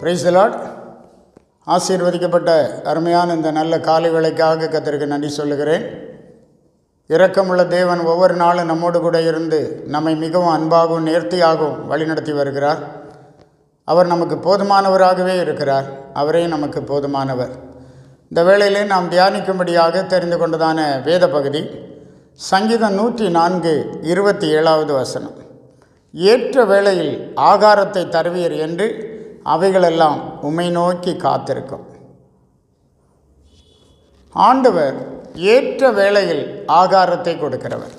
பிரைஸ்லாட் ஆசீர்வதிக்கப்பட்ட அருமையான இந்த நல்ல காலை வேலைக்காக கத்திற்கு நன்றி சொல்லுகிறேன். இரக்கமுள்ள தேவன் ஒவ்வொரு நாளும் நம்மோடு கூட இருந்து நம்மை மிகவும் அன்பாகவும் நேர்த்தியாகவும் வழிநடத்தி வருகிறார். அவர் நமக்கு போதுமானவராகவே இருக்கிறார். அவரே நமக்கு போதுமானவர். இந்த வேளையிலே நாம் தியானிக்கும்படியாக தெரிந்து கொண்டதான வேத பகுதி சங்கீதம் நூற்றி நான்கு இருபத்தி ஏழாவது வசனம். ஏற்ற வேளையில் ஆகாரத்தை தருவீர் என்று அவைகளெல்லாம் உமை நோக்கி காத்திருக்கும். ஆண்டவர் ஏற்ற வேளையில் ஆகாரத்தை கொடுக்கிறவர்.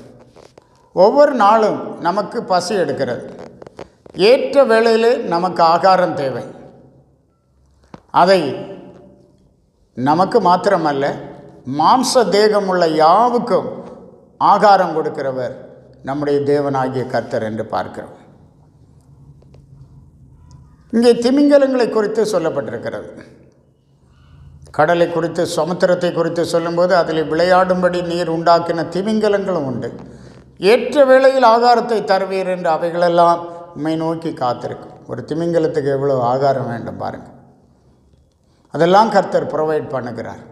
ஒவ்வொரு நாளும் நமக்கு பசி எடுக்கிறது. ஏற்ற வேளையிலே நமக்கு ஆகாரம் தேவை. அதை நமக்கு மாத்திரமல்ல மாம்ச உள்ள யாவுக்கும் ஆகாரம் கொடுக்கிறவர் நம்முடைய தேவனாகிய கர்த்தர் என்று பார்க்கிறோம். இங்கே திமிங்கலங்களை குறித்து சொல்லப்பட்டிருக்கிறது. கடலை குறித்து சமுத்திரத்தை குறித்து சொல்லும்போது அதில் விளையாடும்படி நீர் உண்டாக்கின திமிங்கலங்களும் உண்டு. ஏற்ற வேளையில் ஆகாரத்தை தருவீர் என்று அவைகளெல்லாம் உண்மை நோக்கி காத்திருக்கும். ஒரு திமிங்கலத்துக்கு எவ்வளோ ஆகாரம் வேண்டும் பாருங்கள் அதெல்லாம் கர்த்தர் ப்ரொவைட் பண்ணுகிறார்.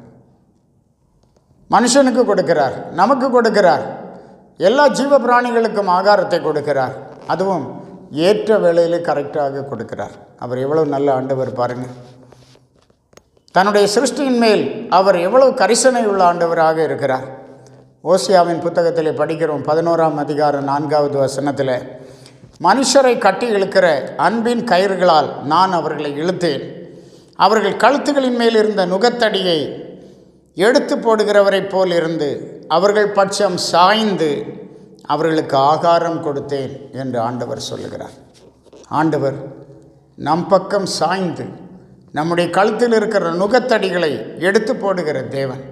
மனுஷனுக்கு கொடுக்கிறார் நமக்கு கொடுக்கிறார். எல்லா ஜீவ பிராணிகளுக்கும் ஆகாரத்தை கொடுக்கிறார். அதுவும் ஏற்ற வேளையில் கரெக்டாக கொடுக்கிறார். அவர் எவ்வளவு நல்ல ஆண்டவர் பாருங்கள் தன்னுடைய சிருஷ்டியின் மேல் அவர் எவ்வளவு கரிசனை உள்ள ஆண்டவராக இருக்கிறார். ஓசியாவின் புத்தகத்தில் படிக்கிறோம் பதினோராம் அதிகாரம் நான்காவது வசனத்தில் மனுஷரை கட்டி இழுக்கிற அன்பின் கயிறுகளால் நான் அவர்களை இழுத்தேன். அவர்கள் கழுத்துகளின் மேல் இருந்த நுகத்தடியை எடுத்து போடுகிறவரைப் போல் இருந்து அவர்கள் பட்சம் சாய்ந்து அவர்களுக்கு ஆகாரம் கொடுத்தேன் என்று ஆண்டவர் சொல்லுகிறார். ஆண்டவர் நம் பக்கம் சாய்ந்து நம்முடைய கழுத்தில் இருக்கிற நுகத்தடிகளை எடுத்து போடுகிற தேவன்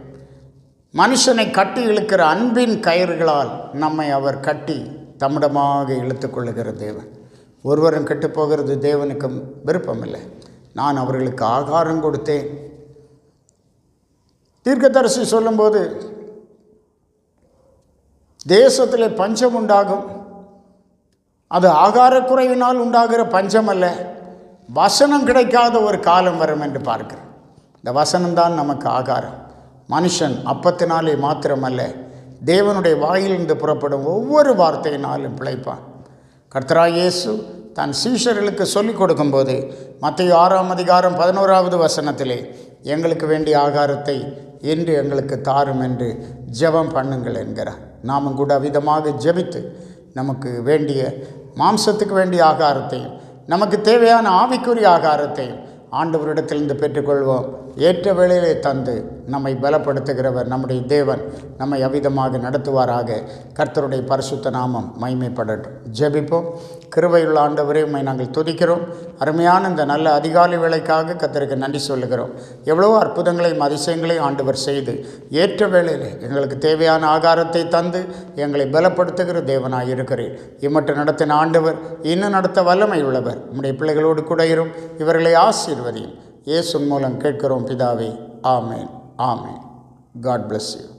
மனுஷனை கட்டி இழுக்கிற அன்பின் கயிறுகளால் நம்மை அவர் கட்டி தம்மிடமாக இழுத்து கொள்ளுகிற தேவன். ஒருவரும் கெட்டு போகிறது தேவனுக்கும் விருப்பமில்லை. நான் அவர்களுக்கு ஆகாரம் கொடுத்தேன். தீர்க்கதரிசி சொல்லும்போது தேசத்தில் பஞ்சம் உண்டாகும். அது ஆகாரக்குறைவினால் உண்டாகிற பஞ்சம் அல்ல வசனம் கிடைக்காத ஒரு காலம் வரும் என்று பார்க்கிறேன் இந்த வசனம்தான் நமக்கு ஆகாரம். மனுஷன் அப்பத்தினாலே மாத்திரமல்ல தேவனுடைய வாயிலிருந்து புறப்படும் ஒவ்வொரு வார்த்தையினாலும் பிழைப்பான். கர்த்தரா இயேசு தன் சீஷர்களுக்கு சொல்லிக் கொடுக்கும்போது மத்திய ஆறாம் அதிகாரம் பதினோராவது வசனத்திலே எங்களுக்கு வேண்டிய ஆகாரத்தை என்று எங்களுக்கு தாரும் என்று ஜெபம் பண்ணுங்கள் என்கிறார். நாமும் கூட விதமாக ஜெபித்து நமக்கு வேண்டிய மாம்சத்துக்கு வேண்டிய ஆகாரத்தையும் நமக்கு தேவையான ஆவிக்குரிய ஆகாரத்தையும் ஆண்டவரிடத்திலிருந்து பெற்றுக்கொள்வோம். ஏற்ற வேளையிலே தந்து நம்மை பலப்படுத்துகிறவர் நம்முடைய தேவன் நம்மை அவிதமாக நடத்துவாராக. கர்த்தருடைய பரிசுத்த நாமம் மைமைப்படட்டும் ஜெபிப்போம். கிருபையுள்ள ஆண்டவரே உண்மை நாங்கள் துதிக்கிறோம். அருமையான இந்த நல்ல அதிகாலை வேலைக்காக கர்த்தருக்கு நன்றி சொல்லுகிறோம். எவ்வளவோ அற்புதங்களையும் அதிசயங்களையும் ஆண்டவர் செய்து ஏற்ற வேளையில் எங்களுக்கு தேவையான ஆகாரத்தை தந்து எங்களை பலப்படுத்துகிற தேவனாக இருக்கிறேன் இம்மட்டு நடத்தின ஆண்டவர் இன்னும் நடத்த வல்லமை உள்ளவர் நம்முடைய பிள்ளைகளோடு கூட இரும். இவர்களை ஆசீர்வதியும். இயேசுன் மூலம் கேட்கிறோம் பிதாவே ஆமேன் ஆமேன். God bless you